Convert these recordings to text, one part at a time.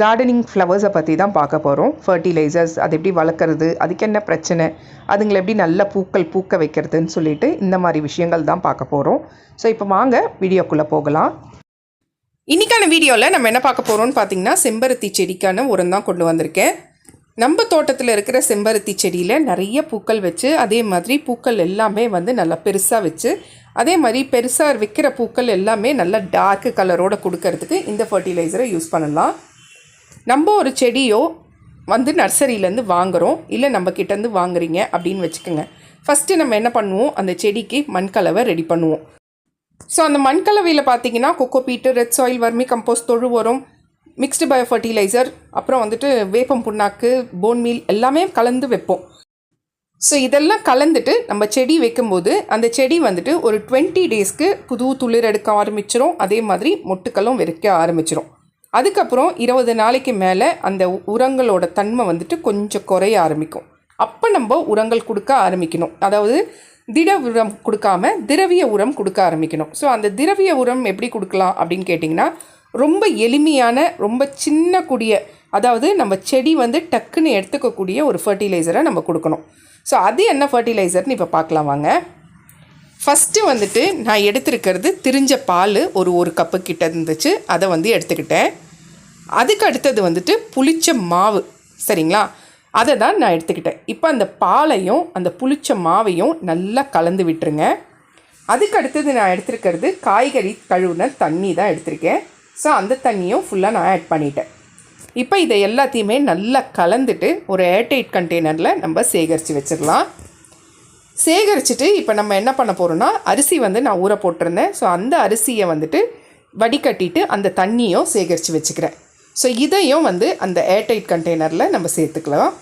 Gardening ஃப்ளவர்ஸை பற்றி தான் பார்க்க போகிறோம் ஃபர்டிலைசர்ஸ் அது எப்படி வளர்க்குறது அதுக்கு என்ன பிரச்சனை அதுங்களை எப்படி நல்ல பூக்கள் பூக்க வைக்கிறதுன்னு சொல்லிட்டு இந்த மாதிரி விஷயங்கள் தான் பார்க்க போகிறோம் ஸோ இப்போ வாங்க வீடியோக்குள்ளே போகலாம். இன்றைக்கான வீடியோவில் நம்ம என்ன பார்க்க போகிறோம்னு பார்த்தீங்கன்னா செம்பருத்தி செடிக்கான உரம் தான் கொண்டு வந்திருக்கேன். நம்ம தோட்டத்தில் இருக்கிற செம்பருத்தி செடியில் நிறைய பூக்கள் வச்சு அதே மாதிரி பூக்கள் எல்லாமே வந்து நல்லா பெருசாக வச்சு அதே மாதிரி பெருசாக வைக்கிற பூக்கள் எல்லாமே நல்லா டார்க் கலரோடு கொடுக்கறதுக்கு இந்த ஃபர்டிலைசரை யூஸ் பண்ணலாம். நம்ம ஒரு செடியோ வந்து நர்சரியிலேருந்து வாங்குகிறோம் இல்லை நம்ம கிட்டேருந்து வாங்குறீங்க அப்படின்னு வச்சுக்கோங்க. ஃபஸ்ட்டு நம்ம என்ன பண்ணுவோம்? அந்த செடிக்கு மண்கலவை ரெடி பண்ணுவோம். ஸோ அந்த மண்கலவையில் பார்த்தீங்கன்னா coco peat red soil vermicompost தொழு உரம் மிக்ஸ்டு பயோ ஃபர்டிலைசர் அப்புறம் வந்துட்டு வேப்பம் புண்ணாக்கு போன் மீல் எல்லாமே கலந்து வைப்போம். ஸோ இதெல்லாம் கலந்துட்டு நம்ம செடி வைக்கும்போது அந்த செடி வந்துட்டு ஒரு டுவெண்ட்டி டேஸ்க்கு புது துளிர் எடுக்க ஆரம்பிச்சிரும். அதே மாதிரி மொட்டுக்களும் வெறுக்க ஆரம்பிச்சிரும். அதுக்கப்புறம் இருபது நாளைக்கு மேலே அந்த உரங்களோட தன்மை வந்துட்டு கொஞ்சம் குறைய ஆரம்பிக்கும். அப்போ நம்ம உரங்கள் கொடுக்க ஆரம்பிக்கணும். அதாவது திட உரம் கொடுக்காம திரவிய உரம் கொடுக்க ஆரம்பிக்கணும். ஸோ அந்த திரவிய உரம் எப்படி கொடுக்கலாம் அப்படின்னு கேட்டிங்கன்னா ரொம்ப எளிமையான ரொம்ப சின்ன கூடிய அதாவது நம்ம செடி வந்து டக்குன்னு எடுத்துக்கக்கூடிய ஒரு ஃபர்டிலைசரை நம்ம கொடுக்கணும். ஸோ அது என்ன ஃபர்டிலைசர்னு இப்போ பார்க்கலாம் வாங்க. ஃபஸ்ட்டு வந்துட்டு நான் எடுத்திருக்கிறது திரிஞ்ச பால் ஒரு ஒரு கப்பு கிட்ட இருந்துச்சு. அதை வந்து எடுத்துக்கிட்டேன். அதுக்கு அடுத்தது வந்துட்டு புளிச்ச மாவு. சரிங்களா? அதை தான் நான் எடுத்துக்கிட்டேன். இப்போ அந்த பாலையும் அந்த புளிச்ச மாவையும் நல்லா கலந்து விட்டுருங்க. அதுக்கு அடுத்தது நான் எடுத்துருக்கிறது காய்கறி கழுவுன தண்ணி தான் எடுத்திருக்கேன். ஸோ அந்த தண்ணியும் ஃபுல்லாக நான் ஆட் பண்ணிட்டேன். இப்போ இதை எல்லாத்தையுமே நல்லா கலந்துட்டு ஒரு ஏர்டைட் கண்டெய்னரில் நம்ம சேகரித்து வச்சிடலாம் சேகரிச்சுட்டு இப்போ நம்ம என்ன பண்ண போகிறோன்னா அரிசி வந்து நான் ஊற போட்டிருந்தேன். ஸோ அந்த அரிசியை வந்துட்டு வடிகட்டிட்டு அந்த தண்ணியும் சேகரித்து வச்சுக்கிறேன். ஸோ இதையும் வந்து அந்த ஏர்டைட் கண்டெய்னரில் நம்ம சேர்த்துக்கலாம்.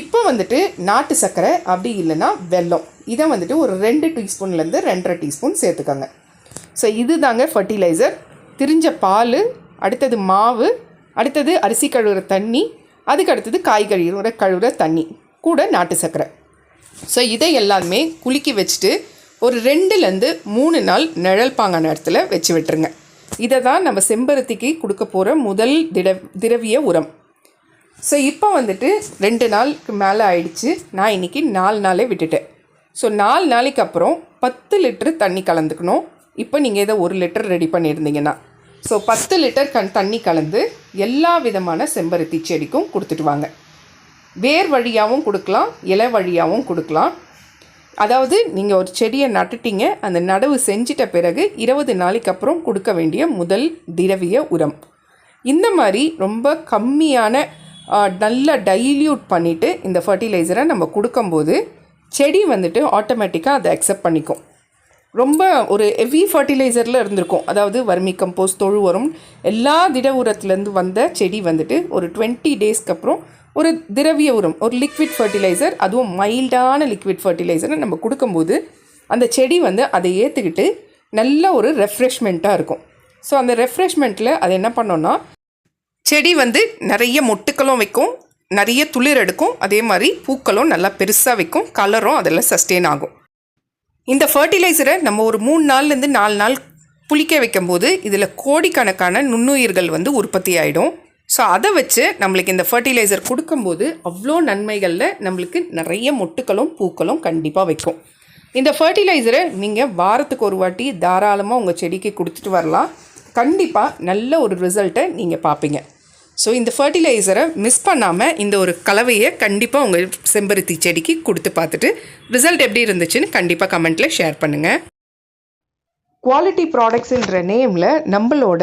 இப்போ வந்துட்டு நாட்டு சர்க்கரை அப்படி இல்லைன்னா வெல்லம். இதை வந்துட்டு ஒரு ரெண்டு டீஸ்பூன்லேருந்து ரெண்டரை டீஸ்பூன் சேர்த்துக்கோங்க. ஸோ இது தாங்க ஃபர்டிலைசர் திரிஞ்ச பால் அடுத்தது மாவு அடுத்தது அரிசி கழுவுற தண்ணி அதுக்கு அடுத்தது காய்கறி கழுவுற தண்ணி. கூட நாட்டு சர்க்கரை. ஸோ இதை எல்லாருமே குலுக்கி வச்சுட்டு ஒரு ரெண்டுலேருந்து மூணு நாள் நிழல் பாங்கான இடத்துல வச்சு விட்டுருங்க. இதை தான் நம்ம செம்பருத்திக்கு கொடுக்க போகிற முதல் திட திரவிய உரம். ஸோ இப்போ வந்துட்டு ரெண்டு நாளுக்கு மேலே ஆயிடுச்சு. நான் இன்றைக்கி நாலு நாளே விட்டுட்டேன். ஸோ நாலு நாளைக்கு அப்புறம் பத்து லிட்டரு தண்ணி கலந்துக்கணும். இப்போ நீங்கள் இதை ஒரு லிட்டர் ரெடி பண்ணியிருந்தீங்கன்னா. ஸோ பத்து லிட்டர் கண் தண்ணி கலந்து எல்லா விதமான செம்பருத்தி செடிக்கும் கொடுத்துட்டு வாங்க. வேர் வழியாகவும் கொடுக்கலாம் இலை வழியாகவும் கொடுக்கலாம். அதாவது நீங்கள் ஒரு செடியை நட்டுட்டீங்க அந்த நடவு செஞ்சிட்ட பிறகு இருபது நாளைக்கு அப்புறம் கொடுக்க வேண்டிய முதல் திரவிய உரம். இந்த மாதிரி ரொம்ப கம்மியான நல்லா டைல்யூட் பண்ணிவிட்டு இந்த ஃபர்டிலைசரை நம்ம கொடுக்கும்போது செடி வந்துட்டு ஆட்டோமேட்டிக்காக அதை அக்செப்ட் பண்ணிக்கும். ரொம்ப ஒரு ஹெவி ஃபர்டிலைசரில் இருந்திருக்கும். அதாவது வர்மி கம்போஸ் தொழு உரம் எல்லா திட உரத்துலேருந்து வந்த செடி வந்துட்டு ஒரு டுவெண்ட்டி டேஸ்க்கு அப்புறம் ஒரு திரவிய உரம் ஒரு லிக்விட் ஃபர்டிலைசர் அதுவும் மைல்டான லிக்விட் ஃபர்டிலைசரை நம்ம கொடுக்கும்போது அந்த செடி வந்து அதை ஏற்றுக்கிட்டு நல்ல ஒரு ரெஃப்ரெஷ்மெண்ட்டாக இருக்கும். ஸோ அந்த ரெஃப்ரெஷ்மெண்ட்டில் அது என்ன பண்ணோன்னா செடி வந்து நிறைய மொட்டுக்களும் வைக்கும் நிறைய துளிர் எடுக்கும் அதே மாதிரி பூக்களும் நல்லா பெருசாக வைக்கும் கலரும் அதெல்லாம் சஸ்டெயின் ஆகும். இந்த ஃபர்டிலைசரை நம்ம ஒரு மூணு நாள்லேருந்து நாலு நாள் புளிக்க வைக்கும்போது இதில் கோடிக்கணக்கான நுண்ணுயிர்கள் வந்து உற்பத்தி ஆகிடும் ஸோ அதை வச்சு நம்மளுக்கு இந்த ஃபர்டிலைசர் கொடுக்கும்போது அவ்வளோ நன்மைகளில் நம்மளுக்கு நிறைய மொட்டுக்களும் பூக்களும் கண்டிப்பாக வைக்கும். இந்த ஃபர்டிலைசரை நீங்கள் வாரத்துக்கு ஒரு வாட்டி தாராளமாக உங்கள் செடிக்கு கொடுத்துட்டு வரலாம். கண்டிப்பாக நல்ல ஒரு ரிசல்ட்டை நீங்கள் பார்ப்பீங்க ஸோ இந்த ஃபர்டிலைசரை மிஸ் பண்ணாமல் இந்த ஒரு கலவையை கண்டிப்பாக உங்கள் செம்பருத்தி செடிக்கு கொடுத்து பார்த்துட்டு ரிசல்ட் எப்படி இருந்துச்சுன்னு கண்டிப்பாக கமெண்ட்டில் ஷேர் பண்ணுங்கள் குவாலிட்டி ப்ராடக்ட்ஸுன்ற நேமில் நம்மளோட